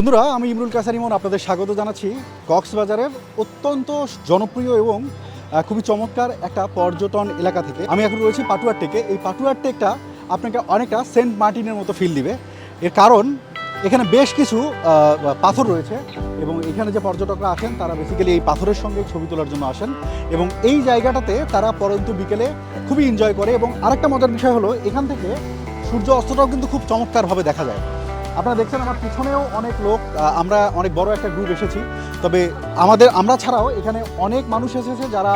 বন্ধুরা, আমি ইমরুল কাসার ইমন আপনাদের স্বাগত জানাচ্ছি। কক্সবাজারের অত্যন্ত জনপ্রিয় এবং খুবই চমৎকার একটা পর্যটন এলাকা থেকে। আমি এখন রয়েছি পাটুয়ার টেকে এই পাটুয়ার টেকটা আপনাকে অনেকটা সেন্ট মার্টিনের মতো ফিল দিবে। এর কারণ, এখানে বেশ কিছু পাথর রয়েছে এবং এখানে যে পর্যটকরা আসেন, তারা বেসিক্যালি এই পাথরের সঙ্গে ছবি তোলার জন্য আসেন। এবং এই জায়গাটাতে তারা পরন্তু বিকেলে খুবই এনজয় করে। এবং আরেকটা মজার বিষয় হলো, এখান থেকে সূর্য অস্তটাও কিন্তু খুব চমৎকারভাবে দেখা যায়। আপনারা দেখছেন আমার পিছনেও অনেক লোক আমরা অনেক বড় একটা গ্রুপ এসেছি। তবে আমাদের, আমরা ছাড়াও এখানে অনেক মানুষ এসেছে যারা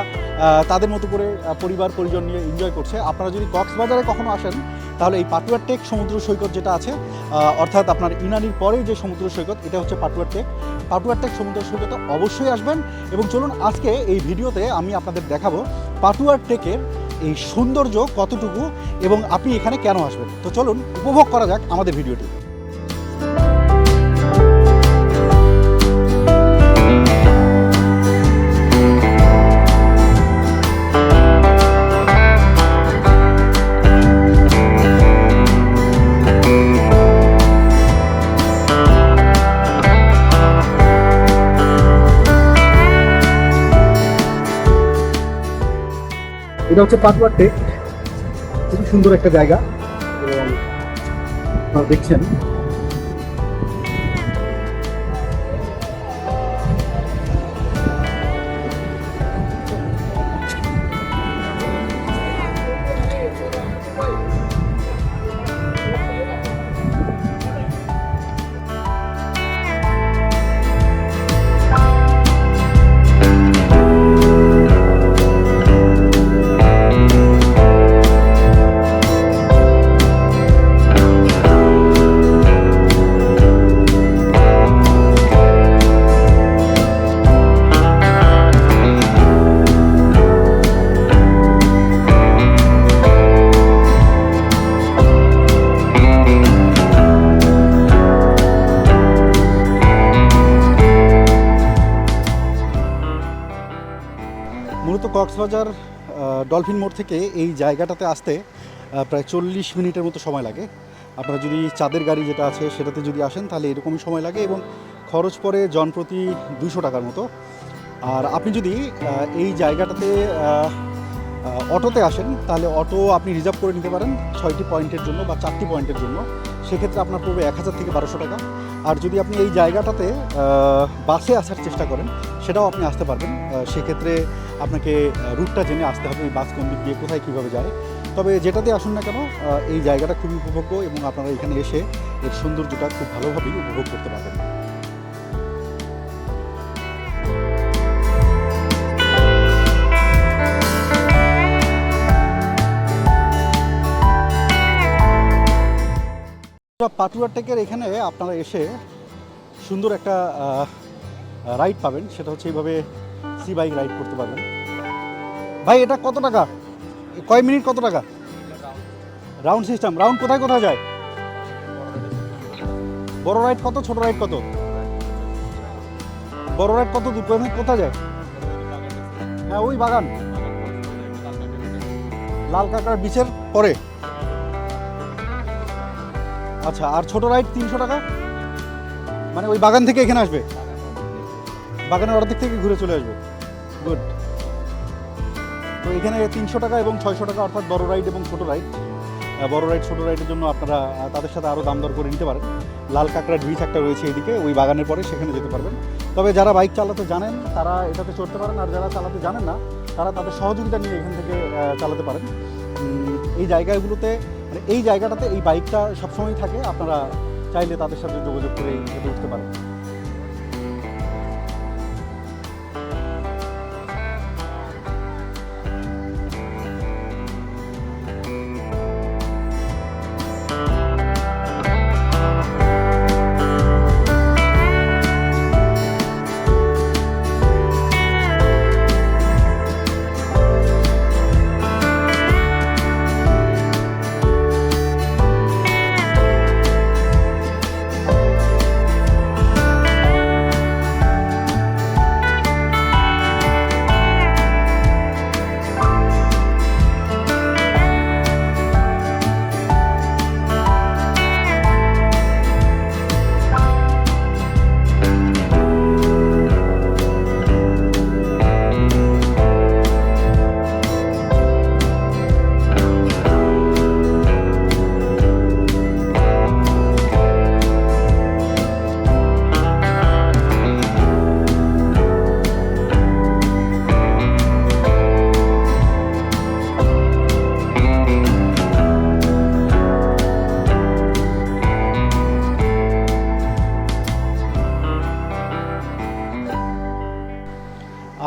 তাদের মতো করে পরিবার, পরিজন নিয়ে এনজয় করছে। আপনারা যদি কক্সবাজারে কখনো আসেন, তাহলে এই পাটুয়ার টেক সমুদ্র সৈকত যেটা আছে অর্থাৎ আপনার ইনানির পরে যে সমুদ্র সৈকত, এটা হচ্ছে পাটুয়ার টেক। পাটুয়ার টেক সমুদ্র সৈকতে অবশ্যই আসবেন এবং চলুন আজকে এই ভিডিওতে আমি আপনাদের দেখাবো পাটুয়ার টেকের এই সৌন্দর্য কতটুকু এবং আপনি এখানে কেন আসবেন। তো চলুন, উপভোগ করা যাক আমাদের ভিডিওটি। এটা হচ্ছে পাটুয়ার টেক খুবই সুন্দর একটা জায়গা। এবং দেখছেন। কক্সবাজার ডলফিন মোড় থেকে এই জায়গাটাতে আসতে প্রায় চল্লিশ মিনিটের মতো সময় লাগে। আপনারা যদি চাঁদের গাড়ি যেটা আছে সেটাতে যদি আসেন, তাহলে এরকমই সময় লাগে এবং খরচ পড়ে জনপ্রতি দুশো টাকার মতো। আর আপনি যদি এই জায়গাটাতে অটোতে আসেন, তাহলে অটো আপনি রিজার্ভ করে নিতে পারেন ছয়টি পয়েন্টের জন্য বা চারটি পয়েন্টের জন্য। সেক্ষেত্রে আপনার পড়বে এক হাজার থেকে বারোশো টাকা। আর যদি আপনি এই জায়গাটাতে বাসে আসার চেষ্টা করেন সেটাও আপনি আসতে পারবেন। সেক্ষেত্রে আপনাকে রুটটা জেনে আসতে হবে, বাস কোন দিক দিয়ে কোথায় কীভাবে যায়। তবে যেটাতে আসুন না কেন এই জায়গাটা খুবই উপভোগ্য এবং আপনারা এখানে এসে এর সৌন্দর্যটা খুব ভালোভাবেই উপভোগ করতে পারবেন। পাটুয়া টেকের এখানে আপনারা এসে সুন্দর একটা রাইড পাবেন, সেটা হচ্ছে এইভাবে সি বাইক রাইড করতে পারবেন। ভাই, এটা কত টাকা? কয় মিনিট কত টাকা? রাউন্ড সিস্টেম রাউন্ড কোথায় কোথায় যায়? বড় রাইড কত, ছোট রাইড কত? বড় রাইড কত দূর কোথায়- যায়? হ্যাঁ ওই বাগান। লাল কাঁকড়ার বিচের পরে। আচ্ছা আর ছোট রাইড তিনশো টাকা? মানে ওই বাগান থেকে এখানে আসবে? বাগানের অর্ধেক থেকে ঘুরে চলে আসবে। গুড তো এখানে তিনশো টাকা এবং ছয়শো টাকা অর্থাৎ বড় রাইড এবং ছোট রাইড বড় রাইড ছোট রাইডের জন্য আপনারা তাদের সাথে আরও দাম দর করে নিতে পারেন। লাল কাঁকড়া ব্রিজ একটা রয়েছে এদিকে ওই বাগানের পরে সেখানে যেতে পারবেন। তবে যারা বাইক চালাতে জানেন তারা এটাতে চড়তে পারেন। আর যারা চালাতে জানেন না তারা তাদের সহযোগিতা নিয়ে এখান থেকে চালাতে পারেন। এই জায়গাগুলোতে মানে এই জায়গাটাতে এই বাইকটা সবসময় থাকে। আপনারা চাইলে তাদের সাথে যোগাযোগ করে হেঁটে উঠতে পারেন।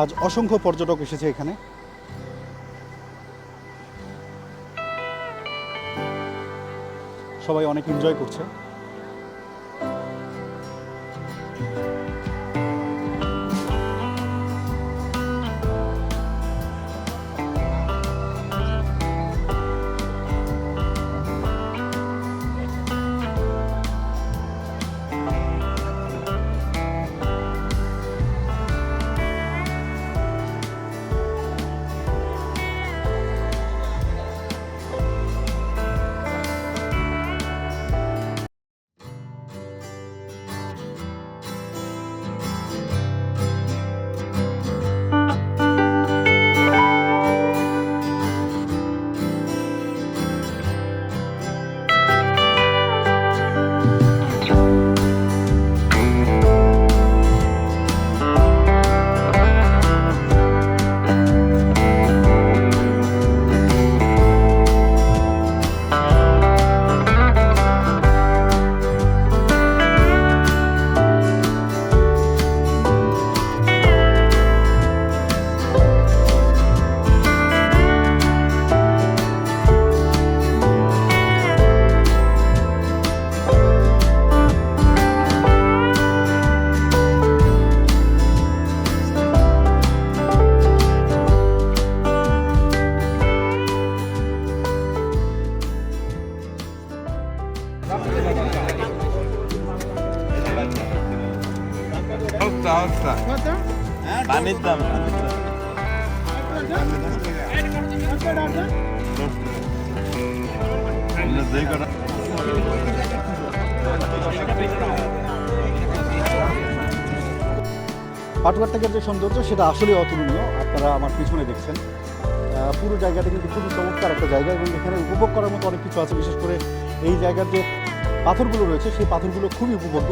আজ অসংখ্য পর্যটক এসেছে এখানে। সবাই অনেক এনজয় করছে। কটা পাটুয়ারটাকের যে সৌন্দর্য, সেটা আসলে অতুলনীয়। আপনারা আমার পিছনে দেখছেন। পুরো জায়গাটা কিন্তু খুবই চমৎকার একটা জায়গা এবং এখানে উপভোগ করার মতো অনেক কিছু আছে। বিশেষ করে এই জায়গার যে পাথরগুলো রয়েছে। সেই পাথরগুলো খুবই উপভোগ্য।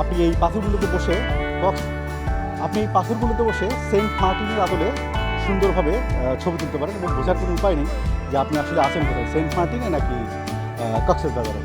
আপনি এই পাথরগুলোতে বসে আপনি এই পাথরগুলোতে বসে সেন্ট মার্টিনের আদলে সুন্দরভাবে ছবি তুলতে পারেন এবং বোঝার কোনো উপায় নেই যে আপনি আসলে আছেন কোথায়, সেন্ট মার্টিনে নাকি কক্সেস বাজারে